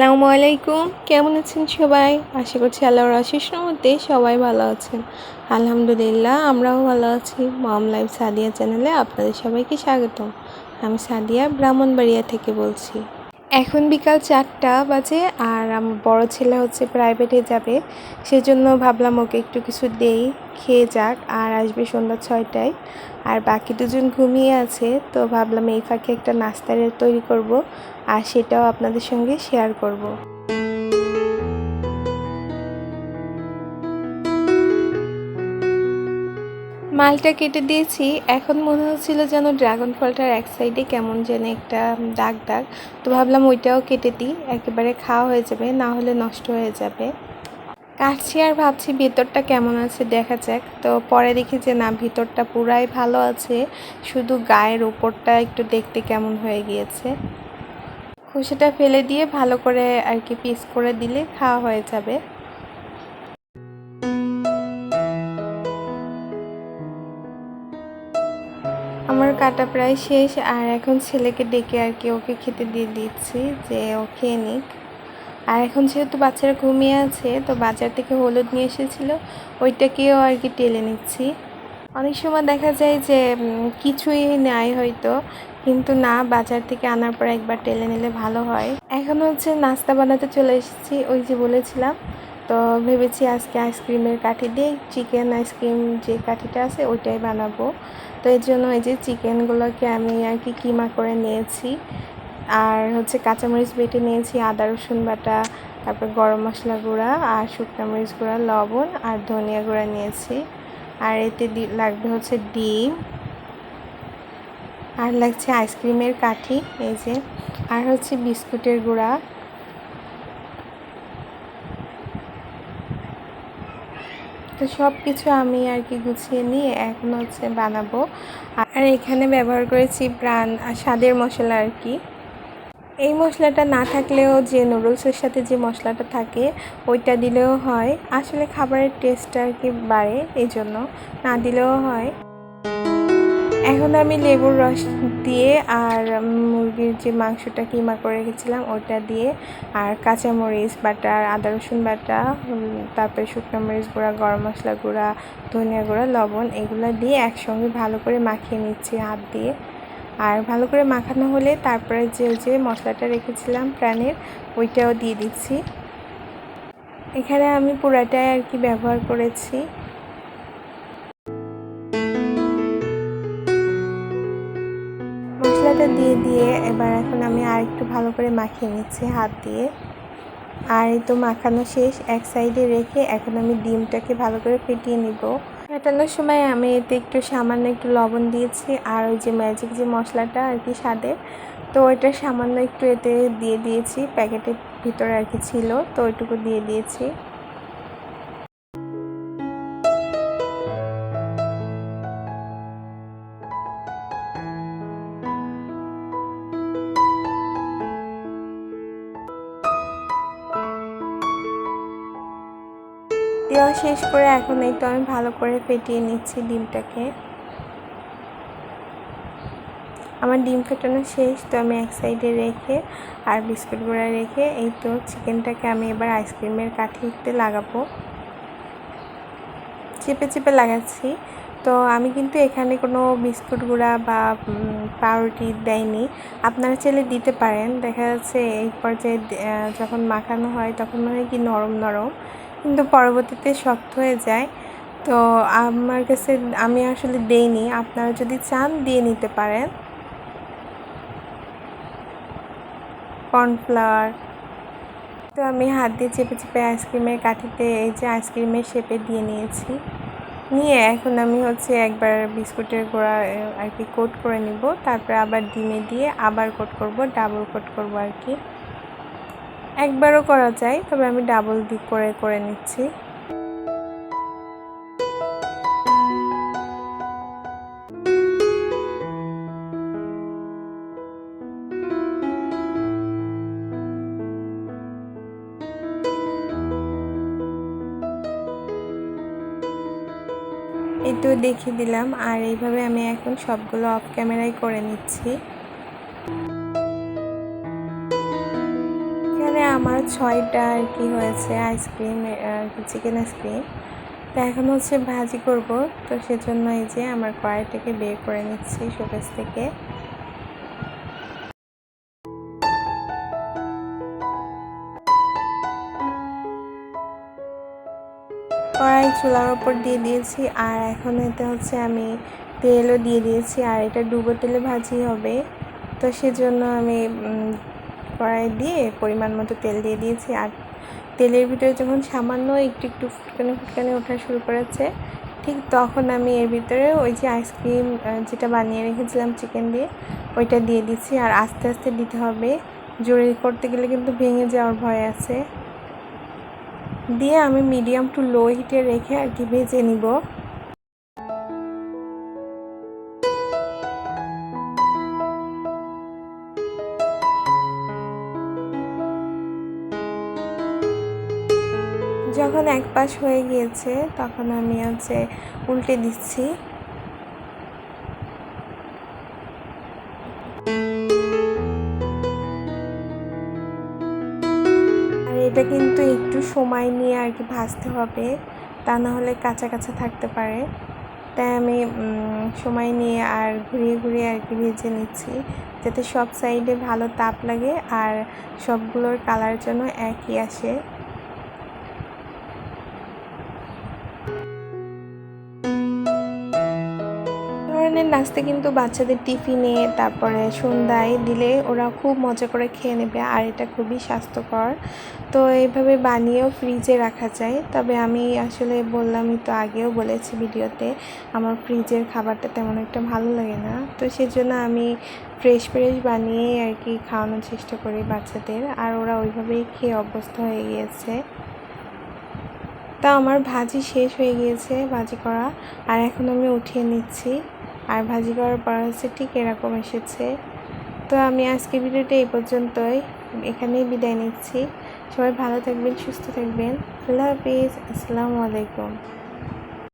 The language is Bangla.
আসসালামু আলাইকুম। কেমন আছেন সবাই? আশা করছি আল্লাহর আশিস মধ্যে সবাই ভালো আছেন। আলহামদুলিল্লাহ, আমরাও ভালো আছি। মম লাইফ সাদিয়া চ্যানেলে আপনাদের সবাইকে স্বাগতম। আমি সাদিয়া, ব্রাহ্মণবাড়িয়া থেকে বলছি। এখন বিকাল চারটা বাজে আর আমার বড় ছেলে হচ্ছে প্রাইভেটে যাবে। সেজন্য ভাবলাম ওকে একটু কিছু দেই, খেয়ে যাক আর আসবে সন্ধ্যা ছয়টায়। আর বাকি দুজন ঘুমিয়ে আছে, তো ভাবলাম এই ফাঁকে একটা নাস্তার তৈরি করব আর সেটাও আপনাদের সঙ্গে শেয়ার করব। মালটা কেটে দিয়েছি। এখন মনে হচ্ছিল যেন ড্রাগন ফলটার এক সাইডে কেমন যেন একটা দাগ দাগ। তো ভাবলাম ওইটাও কেটে দিই, একেবারে খাওয়া হয়ে যাবে, না হলে নষ্ট হয়ে যাবে। কাটছি আর ভাবছি ভেতরটা কেমন আছে দেখা যাক। তো পরে দেখি যে না, ভিতরটা পুরাই ভালো আছে, শুধু গায়ের উপরটা একটু দেখতে কেমন হয়ে গিয়েছে। খোসাটা ফেলে দিয়ে ভালো করে আর কি পিস করে দিলে খাওয়া হয়ে যাবে। কাটা প্রায় শেষ, আর এখন ছেলেকে ডেকে আর কি ওকে খেতে দিয়ে দিচ্ছি যে ও খেয়ে নিক। আর এখন যেহেতু বাচ্চারা ঘুমিয়ে আছে, তো বাজার থেকে হলুদ নিয়ে এসেছিল, ওইটাকেও আর কি টেলে নিচ্ছি। অনেক সময় দেখা যায় যে কিছুই নেয় হয়তো, কিন্তু না, বাজার থেকে আনার পর একবার টেলে নিলে ভালো হয়। এখন হচ্ছে নাস্তা বানাতে চলে এসেছি, ওই যে বলেছিলাম। তো ভেবেছি আজকে আইসক্রিমের কাঠি দিয়ে চিকেন আইসক্রিম যে কাঠিটা আছে, ওইটাই বানাবো। তো এর জন্য এই যে চিকেনগুলোকে আমি আর কি কিমা করে নিয়েছি। আর হচ্ছে কাঁচামরিচ বেটে নিয়েছি, আদা, রসুন বাটা, তারপর গরম মশলা গুঁড়া আর শুকনো মরিচ গুঁড়া, লবণ আর ধনিয়া গুঁড়া নিয়েছি। আর এতে লাগবে হচ্ছে ডিম আর লাগছে আইসক্রিমের কাঠি, এই যে। আর হচ্ছে বিস্কুটের গুঁড়া তো সব কিছু আমি আর কি গুছিয়ে নিয়ে এখন হচ্ছে বানাবো। আর এখানে ব্যবহার করেছি প্রাণ আর স্বাদের মশলা আর কি। এই মশলাটা না থাকলেও যে নুডলসের সাথে যে মশলাটা থাকে, ওইটা দিলেও হয়। আসলে খাবারের টেস্টটা আর কি বাড়ে এই জন্য না দিলেও হয়। এখন আমি লেবুর রস দিয়ে আর মুরগির যে মাংসটা কিমা করে রেখেছিলাম, ওটা দিয়ে আর কাঁচামরিচ বাটা আর আদা রসুন বাটা তারপরে শুকনো মরিচ গুঁড়া, গরম মশলা গুঁড়া, ধনিয়া গুঁড়া, লবণ এগুলো দিয়ে একসঙ্গে ভালো করে মাখিয়ে নিচ্ছি হাত দিয়ে। আর ভালো করে মাখানো হলে তারপরে যে যে মশলাটা রেখেছিলাম প্রাণের, ওইটাও দিয়ে দিচ্ছি। এখানে আমি পুরাটাই আর কি ব্যবহার করেছি। মশলাটা দিয়ে দিয়ে এবার এখন আমি আর একটু ভালো করে মাখিয়ে নিচ্ছি হাত দিয়ে। আর এই তো মাখানো শেষ, এক সাইডে রেখে এখন আমি ডিমটাকে ভালো করে ফেটিয়ে নিব। ফেটানোর সময় আমি এতে একটু সামান্য একটু লবণ দিয়েছি আর ওই যে ম্যাজিক যে মশলাটা আর কি স্বাদের তো ওইটা সামান্য একটু এতে দিয়ে দিয়েছি, প্যাকেটের ভিতরে আর কি ছিল, তো ওইটুকু দিয়ে দিয়েছি। দেওয়া শেষ করে এখন তো আমি ভালো করে ফেটিয়ে নিচ্ছি ডিমটাকে। আমার ডিম ফেটানো শেষ, তো আমি এক সাইডে রেখে আর বিস্কুট গুঁড়া রেখে এই তো চিকেনটাকে আমি এবার আইসক্রিমের কাঠিতে লাগাবো। চেপে চেপে লাগাচ্ছি। তো আমি কিন্তু এখানে কোনো বিস্কুট গুঁড়া বা পাউরুটি দেয়নি। আপনারা চাইলে দিতে পারেন। দেখা যাচ্ছে এই পর্যায়ে যখন মাখানো হয় তখন হয় কি নরম নরম। কিন্তু পরবর্তীতে শক্ত হয়ে যায়। তো আমার কাছে, আমি আসলে দেইনি। আপনারা যদি চান, দিয়ে নিতে পারেন। কর্নফ্লাওয়ার। তো আমি হাত দিয়ে চেপে চেপে আইসক্রিমের কাঠিতে, এই যে আইসক্রিমের শেপে দিয়ে নিয়েছি। নিয়ে এখন আমি হচ্ছে একবার বিস্কুটের গোড়া আর কি কোট করে নিব। তারপরে আবার ডিমে দিয়ে আবার কোট করব, ডাবল কোট করব আর কি। একবারও করা যায়, তবে আমি ডাবল দিক করে করে নিচ্ছি। এই তো দেখিয়ে দিলাম, আর এইভাবে আমি এখন সবগুলো অফ ক্যামেরায় করে নিচ্ছি। আমার ছয়টা আর কি হয়েছে, আইসক্রিম আর কি চিকেন আইসক্রিম। তো এখন হচ্ছে ভাজি করব, তো সেজন্য এই যে আমার কড়াইটাকে বের করে নিচ্ছি শোকেস থেকে। কড়াই চুলার ওপর দিয়ে দিয়েছি, আর এখন এতে হচ্ছে আমি তেলও দিয়ে দিয়েছি, আর এটা ডুবো তেলে ভাজি হবে। তো সেজন্য আমি কড়াই দিয়ে পরিমাণ মতো তেল দিয়ে দিয়েছি। আর তেলের ভিতরে যখন সামান্য একটু একটু ফুটকানি ফুটকানি ওঠা শুরু করেছে, ঠিক তখন আমি এর ভিতরে ওই যে আইসক্রিম যেটা বানিয়ে রেখেছিলাম চিকেন দিয়ে, ওইটা দিয়ে দিচ্ছি। আর আস্তে আস্তে দিতে হবে। জোরে করতে গেলে কিন্তু ভেঙে যাওয়ার ভয় আছে। দিয়ে আমি মিডিয়াম টু লো হিটে রেখে আর কি ভেজে নিব। যখন এক পাশ হয়ে গিয়েছে, তখন আমি হচ্ছে উল্টে দিচ্ছি। আর এটা কিন্তু একটু সময় নিয়ে আর কি ভাজতে হবে, তা না হলে কাঁচা কাঁচা থাকতে পারে। তাই আমি সময় নিয়ে আর ঘুরিয়ে ঘুরিয়ে আর কি ভেজে নিচ্ছি, যাতে সব সাইডে ভালো তাপ লাগে আর সবগুলোর কালার যেন একই আসে। ধরনের নাস্তা কিন্তু বাচ্চাদের টিফিনে, তারপরে সন্ধ্যায় দিলে ওরা খুব মজা করে খেয়ে নেবে আর এটা খুবই স্বাস্থ্যকর। তো এইভাবে বানিয়েও ফ্রিজে রাখা যায়। তবে আমি আসলে বললামই তো আগেও বলেছি ভিডিওতে, আমার ফ্রিজের খাবারটা তেমন একটা ভালো লাগে না। তো সেজন্য আমি ফ্রেশ ফ্রেশ বানিয়ে আর কি খাওয়ানোর চেষ্টা করি বাচ্চাদের। আর ওরা ওইভাবেই খেয়ে অভ্যস্ত হয়ে গিয়েছে। তা আমার ভাজি শেষ হয়ে গিয়েছে, ভাজি করা। আর এখন আমি উঠিয়ে নিচ্ছি। আর ভাজি করার পর হচ্ছে ঠিক এরকম এসেছে? তো আমি আজকে ভিডিওটা এই পর্যন্তই। এখানেই বিদায় নিচ্ছি। সবাই ভালো থাকবেন, সুস্থ থাকবেন। আল্লাহ হাফিজ। আসসালামু আলাইকুম।